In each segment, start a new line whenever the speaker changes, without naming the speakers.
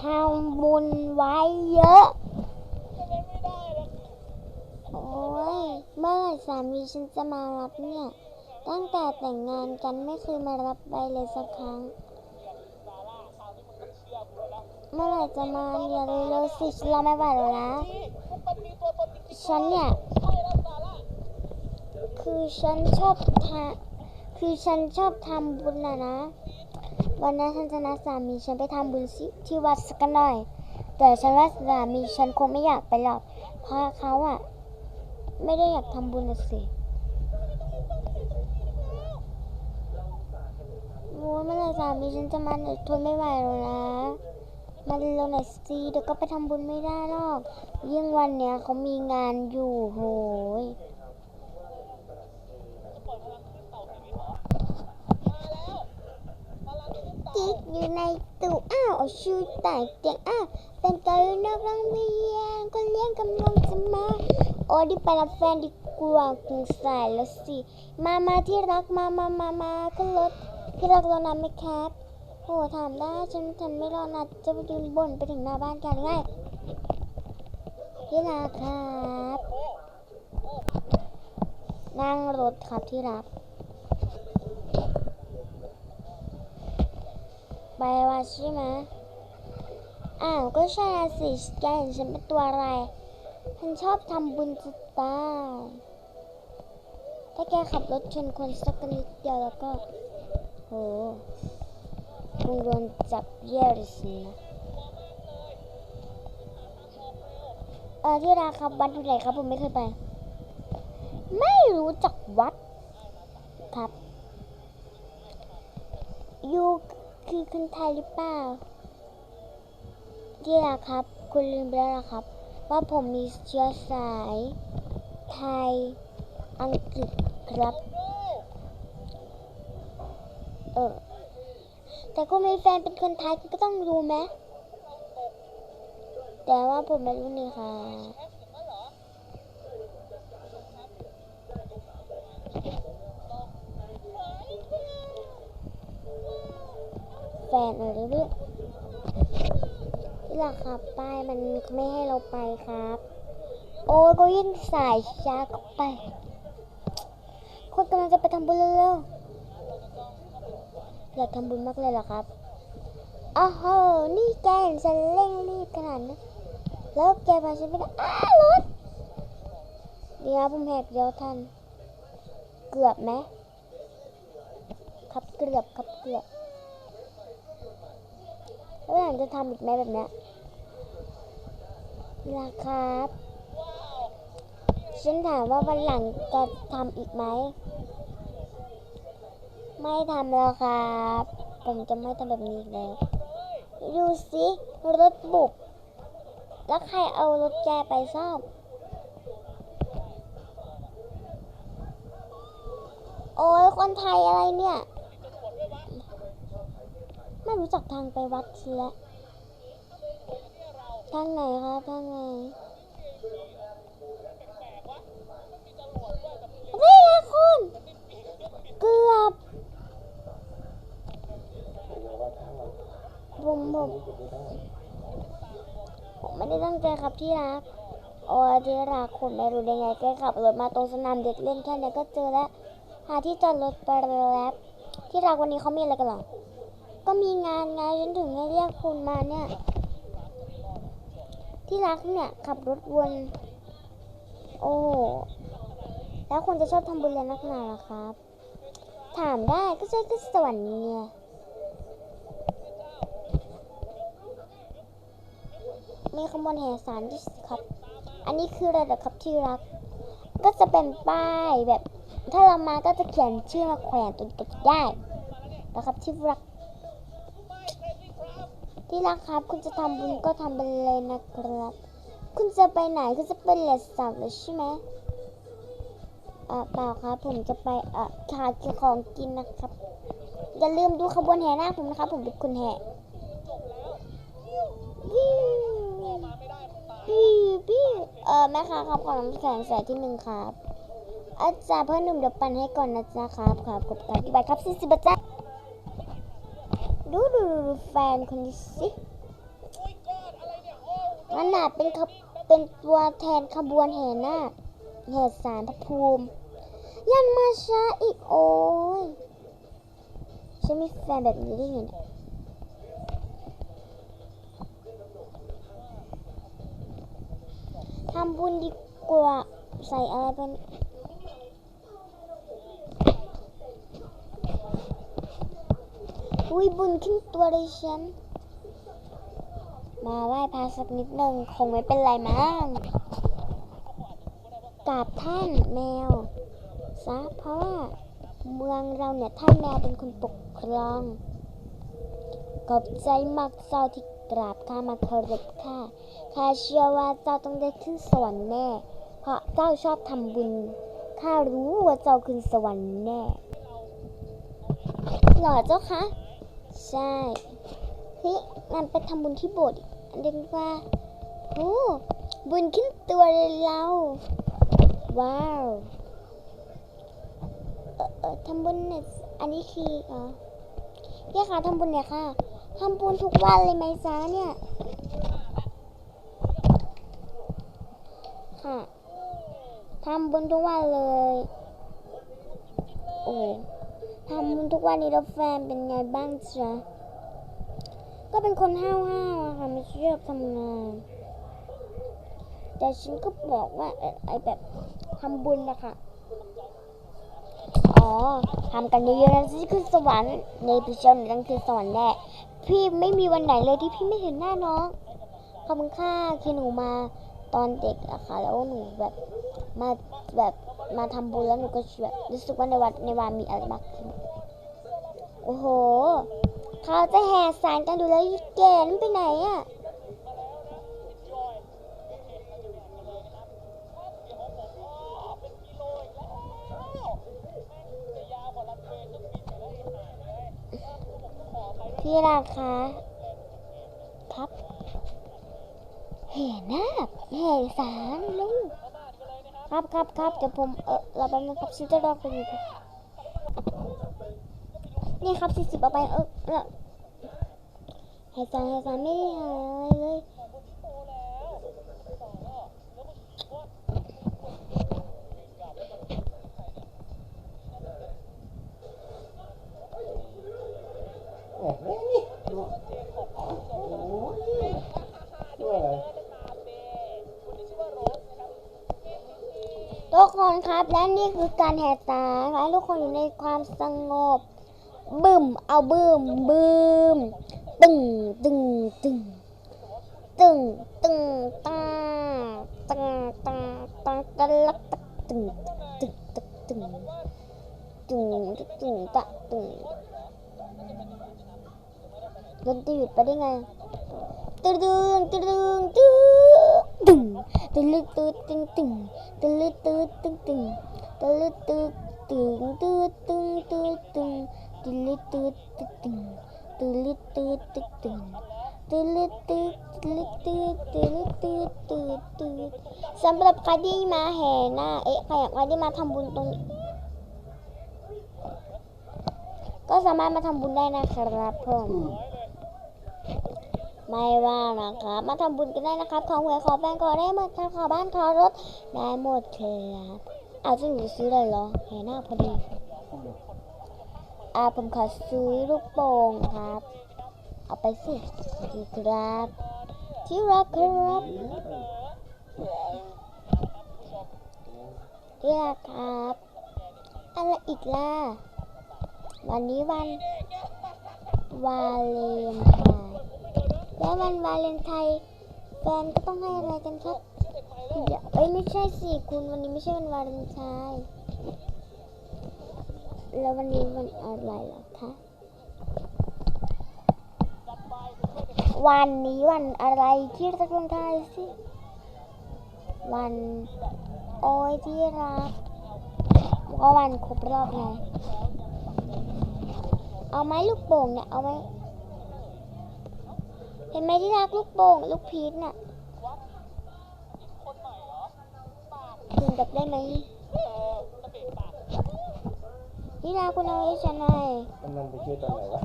ทำบุญไว้เยอะโอ้ยเมื่อไรสามีฉันจะมารับเนี่ย ตั้งแต่แต่งงานกันไม่เคยมารับไปเลยสักครั้ง เมื่อไหร่จะมาเนี่ยเร็วๆสิฉันรอไม่ไหวแล้วนะ ฉันเนี่ย คือฉันชอบทาคือฉันชอบทำบุญนะนะ วันนั้นฉันจะนัดสามีฉันไปทำบุญสิที่วัดสักหน่อย แต่ฉันว่าสามีฉันคงไม่อยากไปหรอก เพราะเขาอะไม่ได้อยากทำบุญสิโอ้ยเมื่อไรสามีฉันจะมาทนไม่ไหวแล้วนะ มาเร็วหน่อยสิเดี๋ยวก็ไปทำบุญไม่ได้หรอก ยิ่งวันเนี้ยเขามีงานอยู่โหย อยู่ในตู้อ้าวชูใต้เตียงอ้าวเป็นกรุณากำลังเรียนก็เลี้ยงกำลังจะมาโอ้ดิไปรับแฟนดีกว่าคงสายแล้วสิ มามาที่รักมามามามาขึ้นรถที่รักรอนานไหมครับโอ้ถามได้ฉันฉันไม่รอนะจะไปยืนบ่นไปถึงหน้าบ้านกันหรือไงที่รักครับ นั่งรถครับที่รัก ไปวัดใช่ไหมอ้าวก็ใช่สิแกเห็นฉันเป็นตัวอะไร ฉันชอบทำบุญจะตายถ้าแกขับรถชนคนสักนิดเดียวแล้วก็ โหคงโดนจับแย่เลยสินะเออที่ราครับวัดอยู่ไหนครับผมไม่เคยไป ไม่รู้จักวัดครับ อยู่ คือคนไทยหรือเปล่าที่รักครับ คุณลืมไปแล้วหรอครับ ว่าผมมีเชื้อสาย ไทย อังกฤษครับ เออ แต่คุณมีแฟนเป็นคนไทยก็ต้องรู้ไหมแต่ว่าผมไม่รู้นี่ค่ะ แฟนอะไรเรื่องที่ราคาป้ายมันไม่ให้เราไปครับ โอ้ยก็ยิ่งสายช้าเข้าไป คนกำลังจะไปทำบุญเร็วๆอยากทำบุญมากเลยเหรอครับอ้าวโหนี่แกเห็นฉันเร่งรีบขนาดนั้นแล้วแกพาฉันไปไหนอ้าวรถเดี๋ยวผมแหกเดียวทัน เกือบไหมครับเกือบครับเกือบ แล้วหลังจะทำอีกไหมแบบเนี้ยราครับ ฉันถามว่าวันหลังจะทำอีกไหม ไม่ทำแล้วครับ ผมจะไม่ทำแบบนี้อีกแล้วดูสิรถบุกแล้วใครเอารถแกไปซ่อม โอ้ยคนไทยอะไรเนี่ย ไม่รู้จักทางไปวัดเสียทางไหนครับทางไหนไม่ละคุณเกือบผมผมผมไม่ได้ตั้งใจครับที่รักโอ้ที่รักคุณไม่รู้ได้ไงแกขับรถมาตรงสนามเด็กเล่นแค่นี้ก็เจอแล้วหาที่จอดรถไปแล้วที่รักวันนี้เขามีอะไรกันหรอ ก็มีงานไงฉันถึงให้เรียกคุณมาเนี่ย ที่รักเนี่ยขับรถวน โอ้แล้วคุณจะชอบทำบุญเรียนนักหนาล่ะครับ ถามได้ก็ใช่ก็สวรรค์เนี่ยมีขบวนแห่สารด้วยสิครับ อันนี้คืออะไรเหรอครับที่รัก ก็จะเป็นป้ายแบบ ถ้าเรามาก็จะเขียนชื่อมาแขวนตรงนี้ได้นะครับที่รัก ที่รักครับ คุณจะทำบุญก็ทำไปเลยนะครับ คุณจะไปไหนคุณจะไปเลสสับเลยใช่ไหมอ่าเปล่าครับ ผมจะไปเอ่อหากินของกินนะครับ อย่าลืมดูขบวนแห่หน้าผมนะครับ ผมเป็นคนแห่วิววิววิวเออแม่ค้าครับขอน้ำแข็งใส่ที่หนึ่งครับอาจารย์เพื่อนหนุ่มเดี๋ยวปั่นให้ก่อนนะจ๊ะครับครับกดการที่ใบครับสี่สิบบาทจ้ะ ดูดูดูแฟนคนนี้สิขนาเป็นขบเป็นตัวแทนขบวนแห่นาคแห่สารพระภูมิ ยังมาช้าอีกโอ้ยฉันมีแฟนแบบนี้ได้ไงเนี่ยทำบุญดีกว่าใส่อะไรเป็น อุ้ยบุญขึ้นตัวเลยฉัน มาไหว้พระสักนิดหนึ่งคงไม่เป็นไรมั้งกราบท่านแมวซะเพราะว่าเมืองเราเนี่ยท่านแมวเป็นคนปกครองขอบใจมากเจ้าที่กราบข้ามาเคารพข้าข้าเชื่อว่าเจ้าต้องได้ขึ้นสวรรค์แน่ เพราะเจ้าชอบทำบุญข้ารู้ว่าเจ้าขึ้นสวรรค์แน่หล่อเจ้าคะ ใช่เฮ้ยงั้นไปทำบุญที่โบสถ์อันเดียวกันว่าโอ้บุญขึ้นตัวเลยเราว้าวเออเออทำบุญเนี่ยอันนี้คืออ๋อพี่คะทำบุญเนี่ยค่ะทำบุญทุกวันเลยไหมจ๊ะเนี่ยค่ะทำบุญทุกวันเลย โอ้ ทำบุญทุกวันนี้แล้วแฟนเป็นไงบ้างจ๊ะก็เป็นคนห้าวๆอะค่ะไม่ชอบทำงาน แต่ฉันก็บอกว่าไอแบบทำบุญนะคะอ๋อทำกันเยอะๆนะจะขึ้นสวรรค์ในปีเชียวหนูต้องขึ้นสวรรค์แน่พี่ไม่มีวันไหนเลยที่พี่ไม่เห็นหน้าน้องขอบคุณค่าคือหนูมาตอนเด็กอะค่ะ แล้วหนูแบบมาแบบ มาทำบุญแล้วหนูก็แบบรู้สึกว่าในวัดในวันมีอะไรมากขึ้นโอ้โห เขาจะแห่สารกันดูแล้วอีแกนั่นไปไหนอะพี่ราคาครับแห่นาคแห่สารลุง ครับครับครับเดี๋ยวผมเออเราไปบนึงครับฉันจะรอคุณอยู่นี่ครับสี่สิบเอาไปเออเออหายใจหายใจไม่ได้หายเลย
โอ้โหนี่ดูโอ้ยด้วยอะไร
ทุกคนครับและนี่คือการแห่สารขอให้ทุกคนอยู่ในความสงบบึ้มเอาบึ้มบึ้มตึงตึงตึงตึงตึงตาตังตาตังตะลักตะตึงตึงตึงตึงตึงตึงตะตึงดนตรีหยุดไปได้ไงตึงตึงตึงตึง ตึงตึลึตึตึงตึงตึลึตึตึงตึงตึลึตึตึงตึตึงตึตึงตึลึตึตึตึงตึลึตึตึตึงตึลึตึตึลึตึตึลึตึตึตึสำหรับใครที่มาแห่หน้าเอ๊ะใครอยากมาที่มาทำบุญตรงก็สามารถมาทำบุญได้นะครับผม ไม่ว่านะครับ มาทำบุญกันได้นะครับขอหวยขอแฟนขอได้หมดขอบ้านขอรถได้หมดครับเอาจะหนูซื้อเลยเหรอแห่หน้าพอดีอ่าผมขอซื้อลูกโป่งครับ เอาไปสิดีครับ ที่รักครับที่รักครับอะไรอีกล่ะวันนี้วันวาเลนไท แล้ววันวาเลนไทน์แฟนก็ต้องให้อะไรกันครับเดี๋ยวเอ้ยไม่ใช่สิคุณวันนี้ไม่ใช่วันวาเลนไทน์แล้ววันนี้วันอะไรเหรอคะวันนี้วันอะไรที่รักลงทายสิวันโอ้ยที่รักก็วันครบรอบไงเอาไหมลูกโป่งเนี่ยเอาไหม ห็นไหมที่รักลูกโป่งลูกพีชน่ะถึงกับได้ไหมที่รักคุณเอาให้ฉันหน่อย
กำนันไปช่วยตอนไหนวะ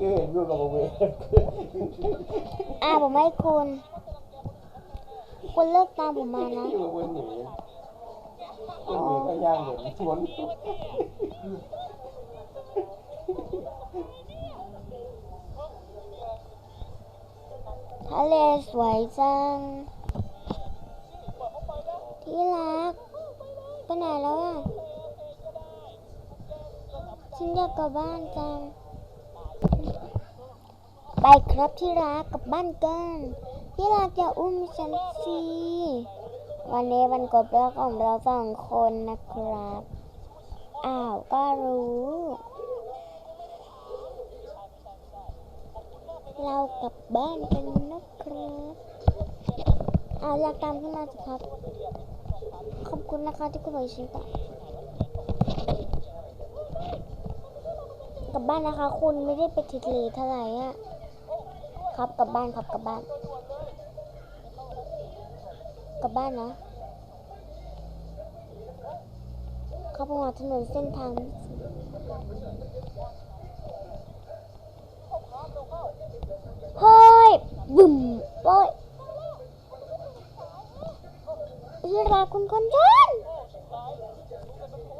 ก็เห็นอยู่กับเวฟ
อ่าผมให้คุณคุณเลิกตามผมมานะ
อยู่กับวนหนีวนหนีก็ย่างเหมือนวน
ทะเลสวยจัง ที่รักไปไหนแล้วอะ ฉันอยากกลับบ้านจัง ไปครับที่รักกลับบ้านกันที่รักอย่าอุ้มฉันสิวันนี้วันกบเลิกของเราสองคนนะครับ อ้าว ก็รู้ เรากลับบ้านกัน อาอยากตามขึ้นมาสิครับ ขอบคุณนะคะที่คุณบอกฉันต่อกลับบ้านนะคะ คุณไม่ได้ไปทิทะเลเท่าไหร่อะครับกลับบ้านครับกลับบ้านกลับบ้านนะเข้าไปหาถนนเส้นทางเฮ้ยบึ้มโอ้ย ที่รักคุณคนจน